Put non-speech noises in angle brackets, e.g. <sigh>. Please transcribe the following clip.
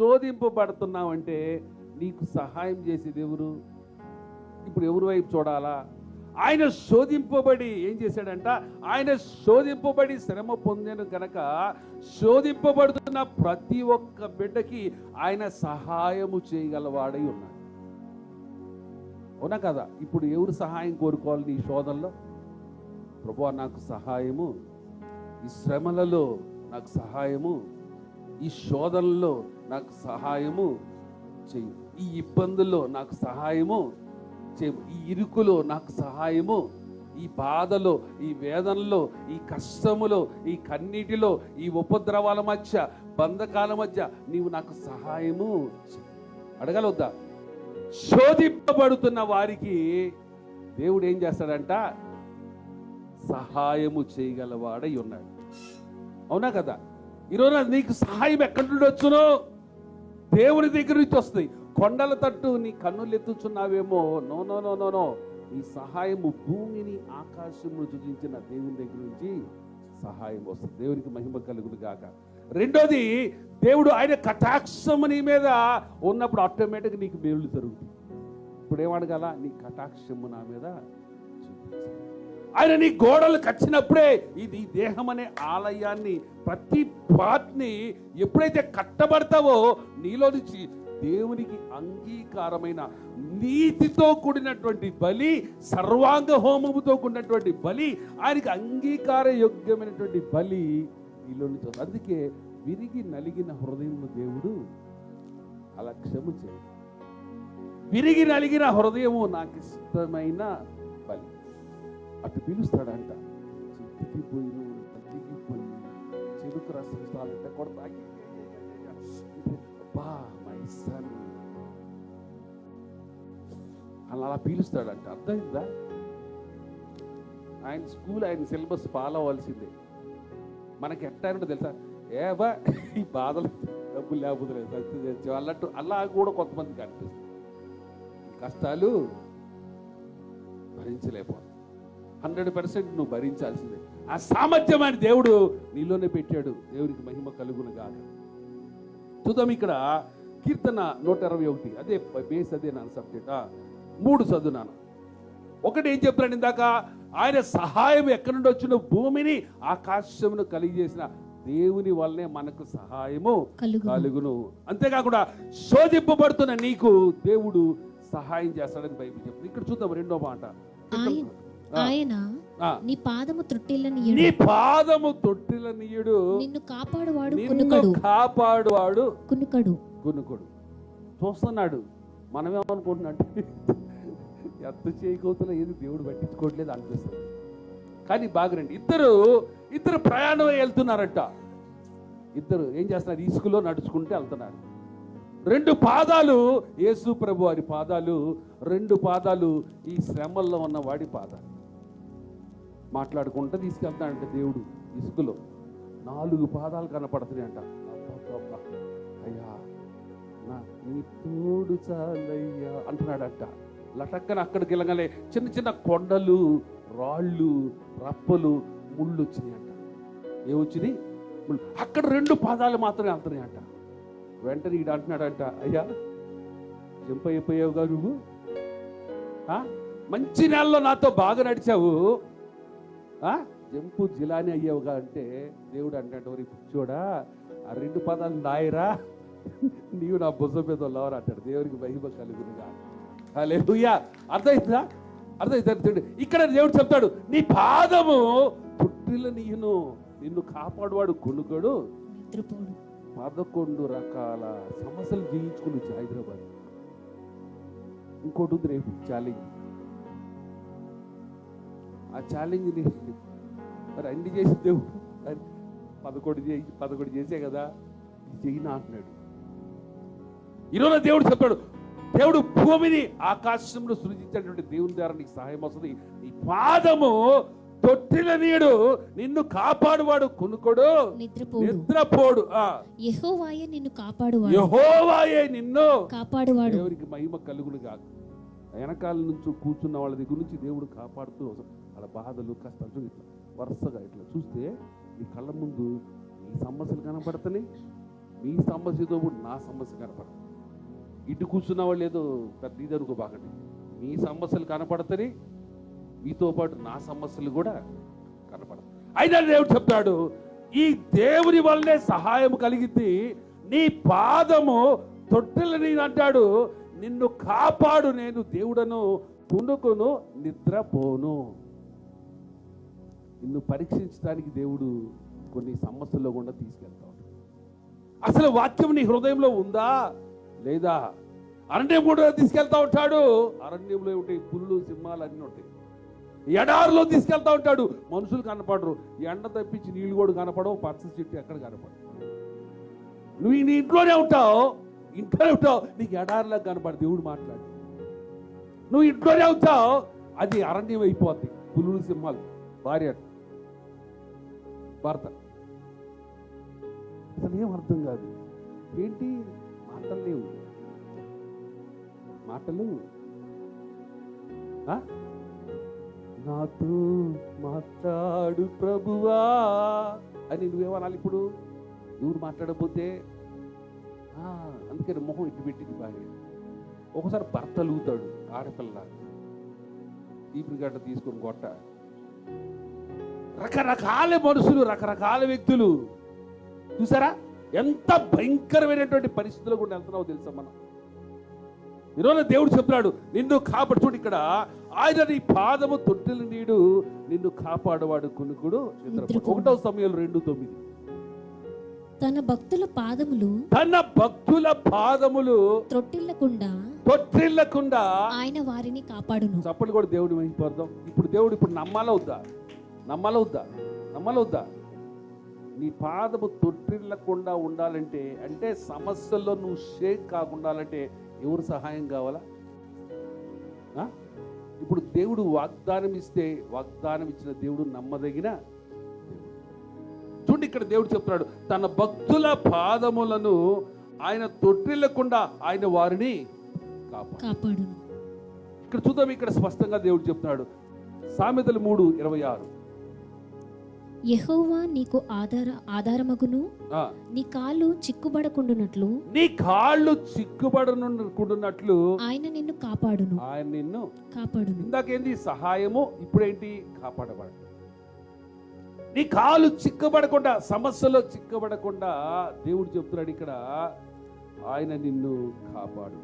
శోధింపబడుతున్నావంటే నీకు సహాయం చేసేది ఎవరు? ఇప్పుడు ఎవరి వైపు చూడాలా? ఆయన శోధింపబడి ఏం చేశాడంట? ఆయన శోధింపబడి శ్రమ పొందిన గనక శోధింపబడుతున్న ప్రతి ఒక్క బిడ్డకి ఆయన సహాయము చేయగలవాడై ఉన్నాడు. అవునా కదా? ఇప్పుడు ఎవరు సహాయం కోరుకోవాలి నీ శోధనలో? ప్రభు నాకు సహాయము. ఈ శ్రమలలో నాకు సహాయము. ఈ శోధనలో నాకు సహాయము చేయు. ఈ ఇబ్బందుల్లో నాకు సహాయము చేయము ఈ ఇరుకులో నాకు సహాయము. ఈ బాధలో ఈ వేదనలో ఈ కష్టములో ఈ కన్నీటిలో ఈ ఉపద్రవాల మధ్య బంధకాల మధ్య నీవు నాకు సహాయము అడగలొద్దా? శోధింపబడుతున్న వారికి దేవుడు ఏం చేస్తాడంట? సహాయము చేయగలవాడై ఉన్నాడు. అవునా కదా? ఈరోజు నీకు సహాయం ఎక్కడి నుండి వచ్చునో దేవుని దగ్గర నుంచి వస్తుంది. కొండల తట్టు నీ కన్నులు ఎత్తుచున్నావేమో. No no no no no. నీ సహాయము భూమిని ఆకాశమును సృజించిన దేవుని దగ్గర నుంచి సహాయం వస్తుంది. దేవునికి మహిమ కలుగును గాక. రెండోది దేవుడు ఆయన కటాక్షము నీ మీద ఉన్నప్పుడు ఆటోమేటిక్ నీకు మేలు జరుగుతుంది ఇప్పుడు ఏమడగాల నీ కటాక్షము నా మీద చూపించాలి ఆయన నీ గోడలు కచ్చినప్పుడే ఇది దేహం అనే ఆలయాన్ని ప్రతి పార్ట్ని ఎప్పుడైతే కట్టబడతావో నీలో నుంచి దేవునికి అంగీకారమైన నీతితో కూడినటువంటి బలి సర్వాంగ హోమముతో కూడినటువంటి బలి ఆయనకి అంగీకార యోగ్యమైనటువంటి బలి నీలో నుంచి అందుకే విరిగి నలిగిన హృదయం దేవుడు అలక్ష్యము చేయడు. విరిగి నలిగిన హృదయము నాకు ఇష్టమైన బలి. అటు పిలుస్తాడంట. చిక్కిపోయి నలిగిపోయి చెరుకు రసం చాలంటే కొడతా. బా మై సన్. అలా అలా పీలుస్తాడంట. అర్థమైందా? ఆయన స్కూల్ ఆయన సిలబస్ ఫాలో అవ్వాల్సిందే. మనకి ఎట్టారంటే తెలుసా? ఏవా ఈ బాధలు డబ్బులు లేకపోతే లేదు, అన్నట్టు అలా కూడా కొంతమందికి అనిపిస్తుంది. కష్టాలు భరించలేకపోతుంది హండ్రెడ్ పర్సెంట్ నువ్వు భరించాల్సిందే. ఆ సామర్థ్యమైన దేవుడు నీలోనే పెట్టాడు. దేవునికి మహిమ కలుగును గాక. చూద్దాం ఇక్కడ కీర్తన నూట ఇరవై ఒకటి. అదే బేస్ అదే నా సబ్జెక్ట్. మూడు చదువునాను. ఒకటి ఏం చెప్తున్నాడు ఇందాక? ఆయన సహాయం ఎక్కడి నుండి వచ్చిన భూమిని ఆకాశమును కలిగజేసిన దేవుని వల్లనే మనకు సహాయము కలుగును. కలుగును. అంతేకాకుండా శోధింపబడుతున్న నీకు దేవుడు సహాయం చేస్తాడని బైబిల్ చెప్తుంది. ఇక్కడ చూద్దాం రెండో మాట. ఆయన. నీ పాదము నీ త్రొట్టిల్లనీయుడు పాదము తొట్టిల నీయుడు నిన్ను కాపాడువాడు కునుకడు. కాపాడువాడు కునుకడు. గునుకుడు చూస్తున్నాడు. మనమేమనుకుంటున్నట్టు <laughs> ఎంత చేయకోతున్నా ఏది దేవుడు పట్టించుకోవట్లేదు అనిపిస్తుంది. కానీ బాగరండి ఇద్దరు ఇద్దరు ప్రయాణం వెళ్తున్నారట. ఇద్దరు ఏం చేస్తున్నారు? ఇసుకలో నడుచుకుంటూ వెళ్తున్నారు. రెండు పాదాలు యేసు ప్రభు వారి పాదాలు రెండు పాదాలు ఈ శ్రమల్లో ఉన్న వాడి పాదాలు. మాట్లాడుకుంటూ తీసుకెళ్తాడంట దేవుడు ఇసుకలో. నాలుగు పాదాలు కనపడుతున్నాయి అయ్యా నా నీ తోడు చాలయ్యా అంటున్నాడంట. లటక్కన అక్కడికి వెళ్ళగానే చిన్న చిన్న కొండలు రాళ్ళు రప్పలు ముళ్ళు వచ్చినాయంట. ఏమొచ్చినాయి? ముళ్ళు. అక్కడ రెండు పాదాలు మాత్రమే వెళ్తున్నాయంట. వెంటనే ఈడు అంటున్నాడంట అయ్యా జంప్ అయిపోయావుగా నువ్వు? ఆ? మంచి నెలలో నాతో బాగా నడిచావు. జంపు జిలాని అయ్యావుగా అంటే దేవుడు అంటాడు "ఓరి పిచ్చోడా ఆ రెండు పదాలు నాయరా నీవు నా భుజం మీద ఉన్నవారు అంటాడు. దేవునికి మహిమ కలుగునుగా. హల్లెలూయా. అర్థమైందా? అర్థమైందా? ఇక్కడ దేవుడు చెప్తాడు నీ పాదము పుట్టిల నీయును నిన్ను కాపాడువాడు కొనుగోడు పదకొండు రకాల సమస్యలు జీవించుకుని హైదరాబాద్. ఇంకోటి ఉంది రేపు ఛాలెంజ్ ఆ ఛాలెంజ్ని మరి అన్ని చేసి దేవుడు పదకొండు చేయి పదకొండు చేసే కదా చెయ్యినా అంటున్నాడు. ఈరోజు దేవుడు చెప్పాడు దేవుడు భూమిని ఆకాశంలో సృజించినటువంటి దేవుని ద్వారా నీకు సహాయం వస్తుంది. నీ పాదము తొట్టిల నీడు నిన్ను కాపాడువాడు కొనుకోడు. నిద్రపోడు. యెహోవాయే నిన్ను కాపాడువాడు. యెహోవాయే నిన్ను. కాపాడువాడు. దేవునికి మహిమ కలుగును కాదు వెనకాల నుంచి కూర్చున్న వాళ్ళ దగ్గర నుంచి దేవుడు కాపాడుతూ వాళ్ళ బాధలు కష్టాలు చూడు ఇట్లా వరుసగా ఇట్లా చూస్తే నీ కళ్ళ ముందు మీ సమస్యలు కనపడతాయి మీ సమస్యతో కూడా నా సమస్య కనపడదు ఇటు కూర్చున్న వాళ్ళు ఏదో పెద్ద ఇది అనుకో బాగండి మీ సమస్యలు కనపడతాయి మీతో పాటు నా సమస్యలు కూడా కనపడదు అయినా దేవుడు చెప్తాడు ఈ దేవుని వల్లనే సహాయం కలిగింది నీ పాదము తొట్టెలని అంటాడు నిన్ను కాపాడు నేను దేవుడను తుణుకును నిద్రపోను. నిన్ను పరీక్షించడానికి దేవుడు కొన్ని సమస్యల్లో గుండా తీసుకెళ్తా ఉంటాడు. అసలు వాక్యం నీ హృదయంలో ఉందా? లేదా? అరణ్యం కూడా తీసుకెళ్తా ఉంటాడు. అరణ్యంలో ఉంటాయి పుల్లు సింహాలు అన్నీ ఉంటాయి. ఎడారిలో తీసుకెళ్తా ఉంటాడు. మనుషులు కనపడరు. ఎండ తప్పించి నీళ్ళు కూడా కనపడవు. పచ్చ చెట్టు ఎక్కడ కనపడవు నువ్వు నీ ఇంట్లోనే ఉంటావు. ఇంట్లోనే ఉంటావు నీకు ఎడారిలో కనపడు దేవుడు మాట్లాడు. నువ్వు ఇంట్లోనే ఉంటావు అది అరణ్యం అయిపోద్ది. పులులు సింహాలు భార్య భర్త. అసలు ఏం అర్థం కాదు. ఏంటి? మాటలు లేవు. మాటలు? ఆ? నాతో మాట్లాడు ప్రభువా అని నువ్వేమనాలి ఇప్పుడు? నువ్వు మాట్లాడకపోతే అందుకని మొహం ఇటు పెట్టింది భార్య. ఒకసారి భర్త లూతాడు ఆడపిల్ల ఈపురి గడ్డ తీసుకొని కొట్ట. రకరకాల మనుషులు రకరకాల వ్యక్తులు. చూసారా? ఎంత భయంకరమైనటువంటి పరిస్థితుల్లో కూడా వెళ్తున్నావో తెలుసా మనం? ఈరోజు దేవుడు చెప్తున్నాడు నిన్ను కాపాడు. చూడు ఇక్కడ ఆయన నీ పాదము తొట్టెలు నీడు నిన్ను కాపాడవాడు కొనుకుడు నిద్రపోడు. ఒకటో సమయంలో రెండు తొమ్మిది. తన భక్తుల పాదములు తన భక్తుల పాదములు త్రొట్టిల్లకుండా తొట్టిల్లకుండా ఆయన వారిని కాపాడును. చప్పలు కూడా దేవుడు మహింపడదాం ఇప్పుడు దేవుడు ఇప్పుడు నమ్మాలా వద్దా? నమ్మాలా వద్దా? నమ్మాలా వద్దా? నీ పాదము తొట్టిల్లకుండా ఉండాలంటే అంటే సమస్యల్లో నువ్వు షేక్ కాకుండా ఉండాలంటే ఎవరు సహాయం కావాలా? ఇప్పుడు దేవుడు వాగ్దానం ఇస్తే వాగ్దానం ఇచ్చిన దేవుడు నమ్మదగిన. చూడండి ఇక్కడ దేవుడు చెప్తున్నాడు తన భక్తుల పాదములను ఆయన తొట్టిల్లకుండా ఆయన వారిని కాపాడు. ఇక్కడ చూద్దాం ఇక్కడ స్పష్టంగా దేవుడు చెప్తున్నాడు. సామెతలు మూడు ఇరవై ఆరు. యెహోవా నీకు ఆధార ఆధారమగును. నీ కాళ్ళు చిక్కుబడకుండునట్లు. నీ కాళ్ళు చిక్కుబడనుకుంటున్నట్లు ఆయన నిన్ను కాపాడును. ఆయన నిన్ను కాపాడును. ఇందాకేంది? సహాయము ఇప్పుడేంటి? కాపాడబడ నీ కాలు చిక్కబడకుండా సమస్యలో చిక్కబడకుండా దేవుడు చెప్తున్నాడు ఇక్కడ ఆయన నిన్ను కాపాడు.